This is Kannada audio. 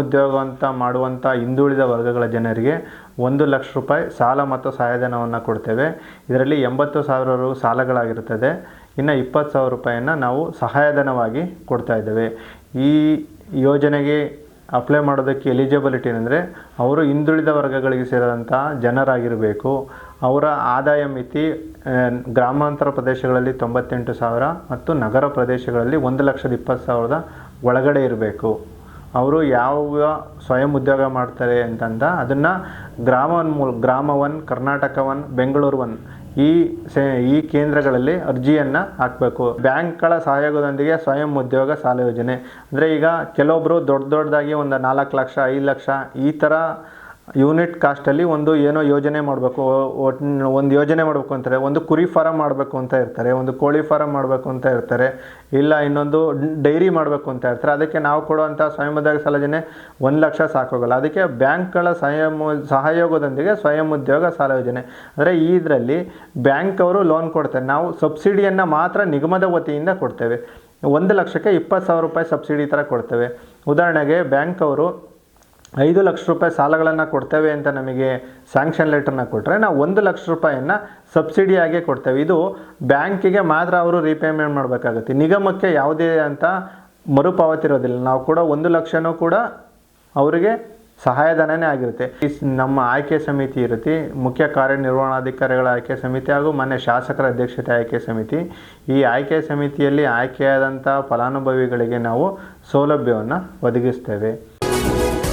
ಉದ್ಯೋಗ ಅಂತ ಮಾಡುವಂಥ ಹಿಂದುಳಿದ ವರ್ಗಗಳ ಜನರಿಗೆ ಒಂದು ಲಕ್ಷ ರೂಪಾಯಿ ಸಾಲ ಮತ್ತು ಸಹಾಯಧನವನ್ನು ಕೊಡ್ತೇವೆ. ಇದರಲ್ಲಿ ಎಂಬತ್ತು ಸಾವಿರ ರು ಸಾಲಗಳಾಗಿರುತ್ತದೆ. ಇನ್ನು ಇಪ್ಪತ್ತು ಸಾವಿರ ರೂಪಾಯಿಯನ್ನು ನಾವು ಸಹಾಯಧನವಾಗಿ ಕೊಡ್ತಾ ಇದ್ದೇವೆ. ಈ ಯೋಜನೆಗೆ ಅಪ್ಲೈ ಮಾಡೋದಕ್ಕೆ ಎಲಿಜಿಬಿಲಿಟಿ ಏನಂದರೆ ಅವರು ಹಿಂದುಳಿದ ವರ್ಗಗಳಿಗೆ ಸೇರಿದಂಥ ಜನರಾಗಿರಬೇಕು. ಅವರ ಆದಾಯ ಮಿತಿ ಗ್ರಾಮಾಂತರ ಪ್ರದೇಶಗಳಲ್ಲಿ ತೊಂಬತ್ತೆಂಟು ಸಾವಿರ ಮತ್ತು ನಗರ ಪ್ರದೇಶಗಳಲ್ಲಿ ಒಂದು ಲಕ್ಷದ ಇಪ್ಪತ್ತು ಸಾವಿರದ ಒಳಗಡೆ ಇರಬೇಕು. ಅವರು ಯಾವ ಸ್ವಯಂ ಉದ್ಯೋಗ ಮಾಡ್ತಾರೆ ಅಂತಂದ, ಅದನ್ನು ಗ್ರಾಮ ಒನ್ ಮೂಲ ಒನ್ ಬೆಂಗಳೂರು ಒನ್ ಈ ಸೇ, ಈ ಕೇಂದ್ರಗಳಲ್ಲಿ ಅರ್ಜಿಯನ್ನು ಹಾಕಬೇಕು. ಬ್ಯಾಂಕ್ಗಳ ಸಹಯೋಗದೊಂದಿಗೆ ಸ್ವಯಂ ಉದ್ಯೋಗ ಸಾಲ ಯೋಜನೆ. ಅಂದರೆ ಈಗ ಕೆಲವೊಬ್ಬರು ದೊಡ್ಡ ದೊಡ್ಡದಾಗಿ ಒಂದು ನಾಲ್ಕು ಲಕ್ಷ, ಐದು ಲಕ್ಷ ಈ ಥರ ಯೂನಿಟ್ ಕಾಸ್ಟಲ್ಲಿ ಒಂದು ಏನೋ ಯೋಜನೆ ಮಾಡಬೇಕು ಒಂದು ಯೋಜನೆ ಮಾಡಬೇಕು ಅಂತಾರೆ, ಒಂದು ಕುರಿ ಫಾರಮ್ ಮಾಡಬೇಕು ಅಂತ ಇರ್ತಾರೆ, ಒಂದು ಕೋಳಿ ಫಾರಮ್ ಮಾಡಬೇಕು ಅಂತ ಇರ್ತಾರೆ, ಇಲ್ಲ ಇನ್ನೊಂದು ಡೈರಿ ಮಾಡಬೇಕು ಅಂತ ಇರ್ತಾರೆ, ಅದಕ್ಕೆ ನಾವು ಕೊಡುವಂಥ ಸ್ವಯಂ ಉದ್ಯೋಗ ಸಾಲಜನೆ ಒಂದು ಲಕ್ಷ ಸಾಕೋಗಲ್ಲ. ಅದಕ್ಕೆ ಬ್ಯಾಂಕ್ಗಳ ಸ್ವಯಂ, ಸಹಯೋಗದೊಂದಿಗೆ ಸ್ವಯಂ ಉದ್ಯೋಗ ಸಾಲ ಯೋಜನೆ ಅಂದರೆ ಇದರಲ್ಲಿ ಬ್ಯಾಂಕ್ ಅವರು ಲೋನ್ ಕೊಡ್ತಾರೆ. ನಾವು ಸಬ್ಸಿಡಿಯನ್ನು ಮಾತ್ರ ನಿಗಮದ ವತಿಯಿಂದ ಕೊಡ್ತೇವೆ. ಒಂದು ಲಕ್ಷಕ್ಕೆ ಇಪ್ಪತ್ತು ಸಾವಿರ ರೂಪಾಯಿ ಸಬ್ಸಿಡಿ ಥರ ಕೊಡ್ತೇವೆ. ಉದಾಹರಣೆಗೆ ಬ್ಯಾಂಕ್ ಅವರು ಐದು ಲಕ್ಷ ರೂಪಾಯಿ ಸಾಲಗಳನ್ನು ಕೊಡ್ತೇವೆ ಅಂತ ನಮಗೆ ಸ್ಯಾಂಕ್ಷನ್ ಲೆಟರ್ನ ಕೊಟ್ಟರೆ ನಾವು ಒಂದು ಲಕ್ಷ ರೂಪಾಯಿಯನ್ನು ಸಬ್ಸಿಡಿಯಾಗೆ ಕೊಡ್ತೇವೆ. ಇದು ಬ್ಯಾಂಕಿಗೆ ಮಾತ್ರ ಅವರು ರೀಪೇಮೆಂಟ್ ಮಾಡಬೇಕಾಗುತ್ತೆ. ನಿಗಮಕ್ಕೆ ಯಾವುದೇ ಅಂತ ಮರುಪಾವತಿ ಇರೋದಿಲ್ಲ ನಾವು ಕೂಡ ಒಂದು ಲಕ್ಷನೂ ಕೂಡ ಅವರಿಗೆ ಸಹಾಯಧನನೇ ಆಗಿರುತ್ತೆ. ನಮ್ಮ ಆಯ್ಕೆ ಸಮಿತಿ ಇರುತ್ತೆ. ಮುಖ್ಯ ಕಾರ್ಯನಿರ್ವಹಣಾಧಿಕಾರಿಗಳ ಆಯ್ಕೆ ಸಮಿತಿ ಹಾಗೂ ಮಾನ್ಯ ಶಾಸಕರ ಅಧ್ಯಕ್ಷತೆ ಆಯ್ಕೆ ಸಮಿತಿ. ಈ ಆಯ್ಕೆ ಸಮಿತಿಯಲ್ಲಿ ಆಯ್ಕೆಯಾದಂಥ ಫಲಾನುಭವಿಗಳಿಗೆ ನಾವು ಸೌಲಭ್ಯವನ್ನು ಒದಗಿಸ್ತೇವೆ.